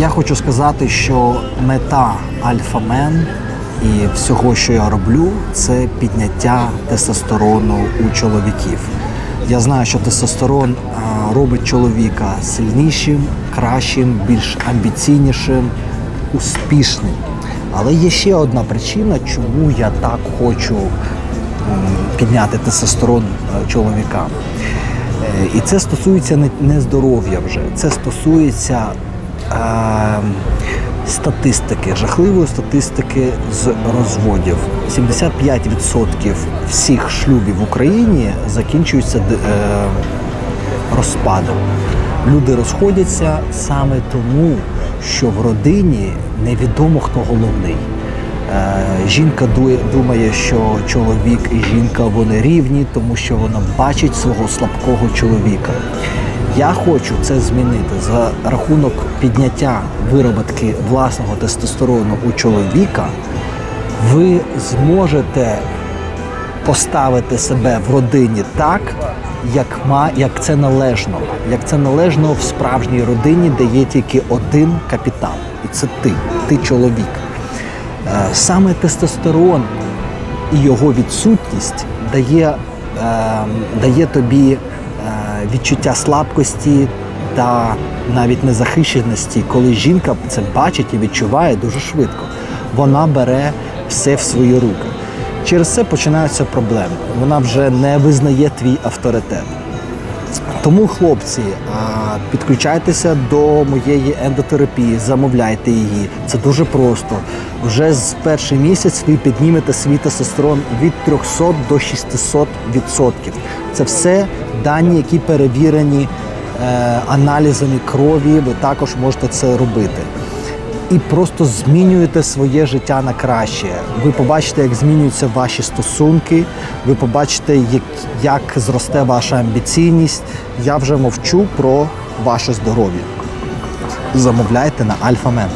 Я хочу сказати, що мета Альфамен і всього, що я роблю, це підняття тестостерону у чоловіків. Я знаю, що тестостерон робить чоловіка сильнішим, кращим, більш амбіційнішим, успішним. Але є ще одна причина, чому я так хочу підняти тестостерон е, чоловікам. Е, І це стосується не, здоров'я вже, це стосується е, статистики, жахливої статистики з розводів. 75% всіх шлюбів в Україні закінчуються е, розпадом. Люди розходяться саме тому, що в родині невідомо хто головний. Е, Жінка думає, що чоловік і жінка вони рівні, тому що вона бачить свого слабкого чоловіка. Я хочу це змінити за рахунок підняття вироботки власного тестостерону у чоловіка. Ви зможете поставити себе в родині так, як, ма, як це належно, як це належно в справжній родині, де є тільки один капітал, і це ти, ти чоловік. Е, Саме тестостерон і його відсутність дає, е, дає тобі відчуття слабкості та навіть незахищеності, коли жінка це бачить і відчуває дуже швидко. Вона бере все в свої руки. Через це починаються проблеми. Вона вже не визнає твій авторитет. Тому, хлопці, підключайтеся до моєї ендотерапії, замовляйте її. Це дуже просто. Вже з перший місяць ви піднімете свій тестостерон від 300 до 600 відсотків. Це все дані, які перевірені е, аналізами крові. Ви також можете це робити і просто змінюєте своє життя на краще. Ви побачите, як змінюються ваші стосунки, ви побачите, як, як зросте ваша амбіційність. Я вже мовчу про ваше здоров'я. Замовляйте на Альфа Мен.